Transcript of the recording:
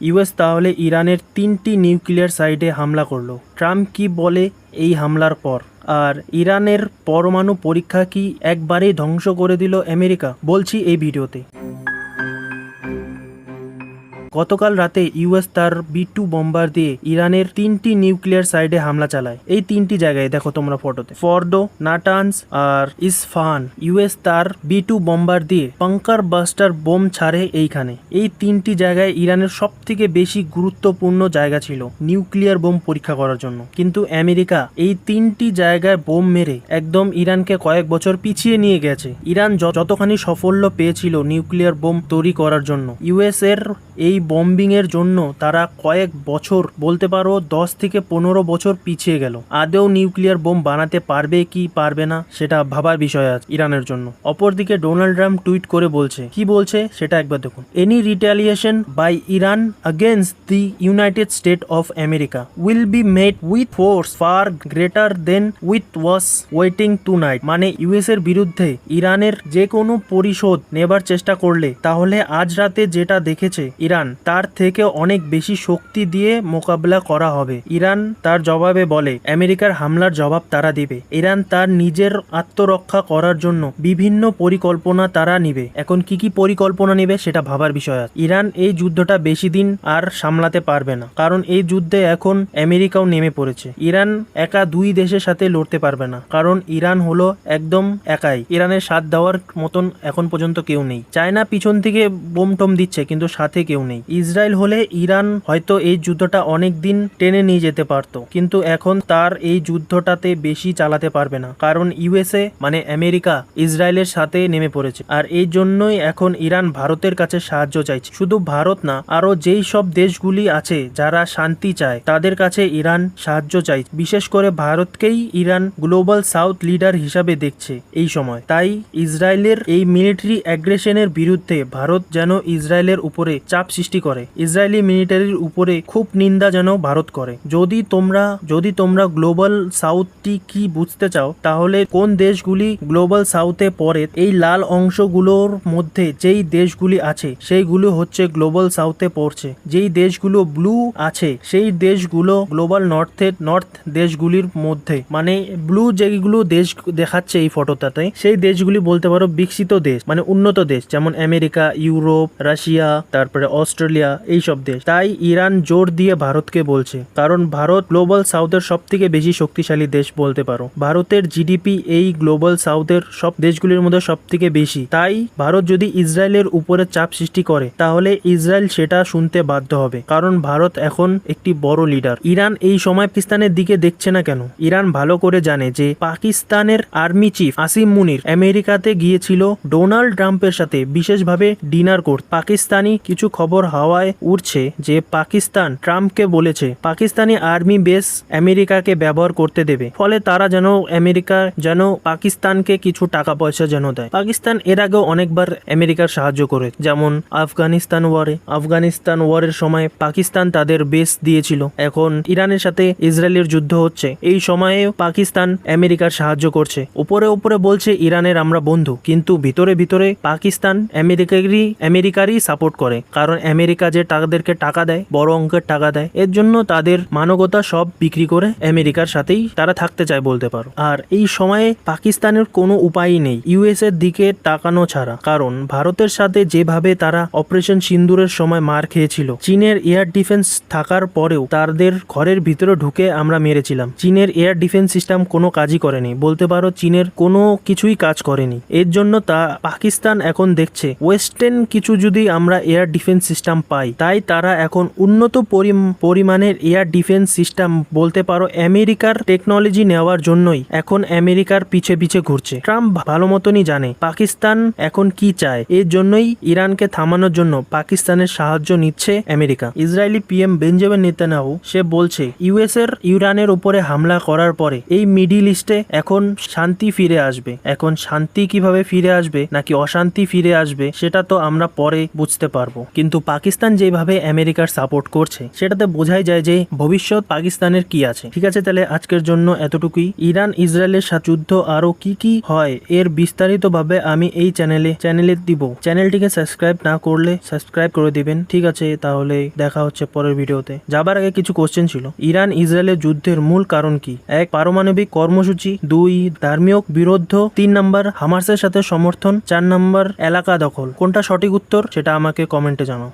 US তাহলে ইরানের তিনটি নিউক্লিয়ার সাইটে হামলা করল। ট্রাম্প কি বলে এই হামলার পর? আর ইরানের পরমাণু পরীক্ষা কি একবারেই ধ্বংস করে দিল আমেরিকা? বলছি এই ভিডিওতে। গতকাল রাতে ইউএস তার বি টু বম্বার দিয়ে ইরানের তিনটি নিউক্লিয়ার সাইডে হামলা চালায়। এই তিনটি জায়গায় দেখো তোমরা ফটোতে। ফর্দো নাটানস আর ইসফান ইউএস তার বি টু বম্বার দিয়ে পাঙ্কার বাস্টার বোম ছাড়ে এইখানে। এই তিনটি জায়গায় ইরানের সব থেকে বেশি গুরুত্বপূর্ণ জায়গা ছিল নিউক্লিয়ার বোম পরীক্ষা করার জন্য। কিন্তু আমেরিকা এই তিনটি জায়গায় বোম মেরে একদম ইরানকে কয়েক বছর পিছিয়ে নিয়ে গেছে। ইরান যতখানি সাফল্য পেয়েছিল নিউক্লিয়ার বোম তৈরি করার জন্য ইউএস এর এই বম্বিং এর জন্য তারা কয়েক বছর, বলতে পারো দশ থেকে পনেরো বছর পিছিয়ে গেল। আদেও নিউক্লিয়ার বোম বানাতে পারবে কি পারবে না, সেটা ভাবার বিষয় আছে ইরানের জন্য। অপরদিকে ডোনাল্ড ট্রাম্প টুইট করে বলছে, কি বলছে সেটা একবার দেখুন। Any retaliation by Iran against the United State of America will be made with force far greater than with was waiting tonight মানে ইউএস এর বিরুদ্ধে ইরানের যে কোনো পরিশোধ নেবার চেষ্টা করলে, তাহলে আজ রাতে যেটা দেখেছে ইরান তার থেকে অনেক বেশি শক্তি দিয়ে মোকাবেলা করা হবে। ইরান তার জবাবে বলে, আমেরিকার হামলার জবাব তারা দিবে। ইরান তার নিজের আত্মরক্ষা করার জন্য বিভিন্ন পরিকল্পনা তারা নিবে। এখন কি কি পরিকল্পনা নেবে সেটা ভাবার বিষয় আছে। ইরান এই যুদ্ধটা বেশি দিন আর সামলাতে পারবে না, কারণ এই যুদ্ধে এখন আমেরিকাও নেমে পড়েছে। ইরান একা দুই দেশের সাথে লড়তে পারবে না, কারণ ইরান হলো একদম একাই। ইরানের সাথ দেওয়ার মতন এখন পর্যন্ত কেউ নেই। চায়না পিছন থেকে বোম টোম দিচ্ছে, কিন্তু সাথে কেউ নেই। ইসরায়েল হলে ইরান হয়তো এই যুদ্ধটা অনেক দিন টেনে নিয়ে যেতে পারতো। কিন্তু এখন তার এই যুদ্ধটাতে বেশি চালাতে পারবে না। কারণ ইউএসএ মানে আমেরিকা, ইসরায়েলের সাথে নেমে পড়েছে। আর এই জন্যই এখন ইরান ভারতের কাছে সাহায্য চাইছে। শুধু ভারত না আরও যেই সব দেশগুলি আছে যারা শান্তি চায়, তাদের কাছে ইরান সাহায্য চাই বিশেষ করে ভারতকেই ইরান গ্লোবাল সাউথ লিডার হিসাবে দেখছে এই সময়। তাই ইসরায়েলের এই মিলিটারি অ্যাগ্রেশনের বিরুদ্ধে ভারত যেন ইসরায়েলের উপরে চাপ সৃষ্টি করে। ইসরায়েলি মিলিটারির উপরে খুব নিন্দা যেন ভারত করে। যদি তোমরা যদি তোমরা গ্লোবাল সাউথটি কি বুঝতে চাও, তাহলে কোন দেশগুলি গ্লোবাল সাউথে পড়ে, এই লাল অংশগুলোর মধ্যে যেই দেশগুলি আছে, সেইগুলো হচ্ছে গ্লোবাল সাউথে পড়ছে। যেই দেশগুলো ব্লু আছে, সেই দেশগুলো গ্লোবাল নর্থের নর্থ দেশগুলির মধ্যে। মানে ব্লু যেগুলো দেশ দেখাচ্ছে এই ফটোটাতে সেই দেশগুলি বলতে পারো বিকশিত দেশ মানে উন্নত দেশ, যেমন আমেরিকা, ইউরোপ, রাশিয়া, তারপরে অস্ট্রেলিয়া এই সব দেশ। তাই ইরান জোর দিয়ে ভারতকে বলছে, কারণ ভারত গ্লোবাল সাউথের সব থেকে বেশি শক্তিশালী দেশ বলতে পারো। ভারতের জিডিপি এই গ্লোবাল সাউথের সব দেশগুলির মধ্যে সব থেকে বেশি। তাই ভারত যদি ইসরায়েলের উপরে চাপ সৃষ্টি করে, তাহলে ইসরায়েল সেটা শুনতে বাধ্য হবে, কারণ ভারত এখন একটি বড় লিডার। ইরান এই সময় পাকিস্তানের দিকে দেখছে না কেন? ইরান ভালো করে জানে যে পাকিস্তানের আর্মি চিফ আসিম মুনির আমেরিকাতে গিয়েছিল ডোনাল্ড ট্রাম্পের সাথে বিশেষভাবে ডিনার করতে। পাকিস্তানি কিছু খবর হাওয়ায় উঠছে যে পাকিস্তান ট্রাম্পকে বলেছে, পাকিস্তানি আর্মি বেস আমেরিকাকে ব্যবহার করতে দেবে। ফলে তারা যেন আমেরিকা, যেন পাকিস্তানকে কিছু টাকা পয়সা যেন দেয়। পাকিস্তান এর আগেও অনেকবার আমেরিকার সাহায্য করে, যেমন আফগানিস্তান ওয়ারে। আফগানিস্তান ওয়ারের সময় পাকিস্তান তাদের বেস দিয়েছিল। এখন ইরানের সাথে ইসরায়েলের যুদ্ধ হচ্ছে। এই সময়ে পাকিস্তান আমেরিকার সাহায্য করছে। উপরে উপরে বলছে, ইরানের আমরা বন্ধু। কিন্তু ভিতরে ভিতরে পাকিস্তান আমেরিকারই আমেরিকারই সাপোর্ট করে। কারণ আমেরিকা যে তাদেরকে টাকা দেয়, বড় অঙ্কের টাকা দেয়, এর জন্য তাদের মানবতা সব বিক্রি করে আমেরিকার সাথেই তারা থাকতে চায় বলতে পারো। আর এই সময়ে পাকিস্তানের কোনো উপায়ই নেই, ইউএস এর দিকে তাকানো ছাড়া। কারণ ভারতের সাথে যেভাবে তারা অপারেশন সিন্দুরের সময় মার খেয়েছিল, চীনের এয়ার ডিফেন্স থাকার পরেও তাদের ঘরের ভিতরে ঢুকে আমরা মেরেছিলাম। চীনের এয়ার ডিফেন্স সিস্টেম কোনো কাজই করেনি, বলতে পারো চীনের কোনো কিছুই কাজ করেনি। এর জন্য তা পাকিস্তান এখন দেখছে, ওয়েস্টার্ন কিছু যদি আমরা এয়ার ডিফেন্স সিস্টেম পাই তাই তারা এখন উন্নত পরিম- পরিমাণের এয়ার ডিফেন্স সিস্টেম বলতে পারো আমেরিকার টেকনোলজি নেওয়ার জন্যই। এখন আমেরিকার পিছে পিছে ঘুরছে। ট্রাম্প ভালো মতনই জানে পাকিস্তান এখন কি চায়। এর জন্যই ইরানকে থামানোর জন্য পাকিস্তানের সাহায্য নিচ্ছে America. Israeli PM Benjamin Netanyahu সে বলছে ইউএস এর ইরানের উপরে হামলা করার পরে এই মিডিল ইস্টে এখন শান্তি ফিরে আসবে। এখন শান্তি কীভাবে ফিরে আসবে নাকি অশান্তি ফিরে আসবে সেটা তো আমরা পরে বুঝতে পারব। কিন্তু পাকিস্তান যেভাবে আমেরিকার সাপোর্ট করছে, সেটাতে বোঝাই যায় যে ভবিষ্যৎ পাকিস্তানের কি আছে। ঠিক আছে, তাহলে আজকের জন্য এতটুকুই। ইরান, ইসরায়েলের সাথে যুদ্ধ আরও কি কি হয়, এর বিস্তারিতভাবে আমি এই চ্যানেলে চ্যানেলে দিব। চ্যানেলটিকে সাবস্ক্রাইব না করলে সাবস্ক্রাইব করে দিবেন। ঠিক আছে, তাহলে দেখা হচ্ছে পরের ভিডিওতে। যাবার আগে কিছু কোশ্চেন ছিল। ইরান, ইসরায়েলের যুদ্ধের মূল কারণ কি? এক, পারমাণবিক কর্মসূচি। দুই ধর্মীয় বিরোধ তিন নম্বর, হামাসের সাথে সমর্থন। চার নম্বর, এলাকা দখল। কোনটা সঠিক উত্তর? সেটা আমাকে কমেন্টে জানাও।